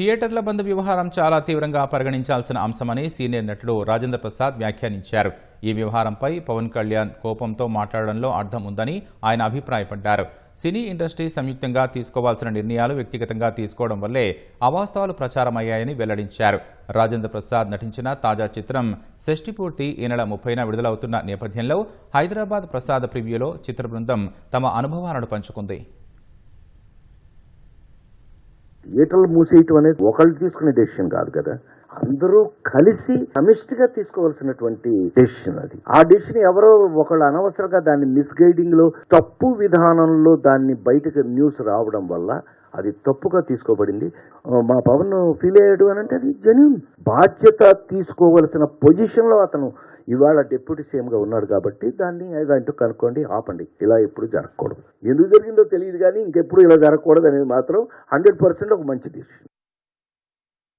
థియేటర్ల బంద్ వ్యవహారం చాలా తీవ్రంగా పరిగణించాల్సిన అంశమని సీనియర్ నటుడు రాజేంద్ర ప్రసాద్ వ్యాఖ్యానించారు. ఈ వ్యవహారంపై పవన్ కళ్యాణ్ కోపంతో మాట్లాడడంలో అర్థం ఉందని ఆయన అభిప్రాయపడ్డారు. సినీ ఇండస్ట్రీ సంయుక్తంగా తీసుకోవాల్సిన నిర్ణయాలు వ్యక్తిగతంగా తీసుకోవడం వల్లే అవాస్తవాలు ప్రచారమయ్యాయని వెల్లడించారు. రాజేంద్ర ప్రసాద్ నటించిన తాజా చిత్రం షష్టిపూర్తి ఈ నెల ముప్పైన విడుదలవుతున్న నేపథ్యంలో హైదరాబాద్ ప్రసాద్ ప్రివ్యూలో చిత్ర బృందం తమ అనుభవాలను పంచుకుంది. థియేటర్లు మూసేయటం అనేది ఒకళ్ళు తీసుకునే డెసిషన్ కాదు కదా. అందరూ కలిసి సమిష్టిగా తీసుకోవాల్సినటువంటి డెసిషన్ అది. ఆ డెసిషన్ ఎవరో ఒకళ్ళు అనవసరంగా దాన్ని మిస్గైడింగ్లో తప్పు విధానంలో దాన్ని బయటకు న్యూస్ రావడం వల్ల అది తప్పుగా తీసుకోబడింది. మా పవన్ ఫీల్ అయ్యాడు అని అంటే అది జెన్యున్ బాధ్యత తీసుకోవలసిన పొజిషన్లో అతను ఇవాళ డిప్యూటీ సీఎం గా ఉన్నాడు కాబట్టి దాన్ని ఏదంటూ కనుక్కోండి ఆపండి. ఇలా ఎప్పుడు జరగకూడదు. ఎందుకు జరిగిందో తెలియదు కానీ ఇంకెప్పుడు ఇలా జరగకూడదు అనేది మాత్రం హండ్రెడ్ పర్సెంట్ ఒక మంచి డిసిషన్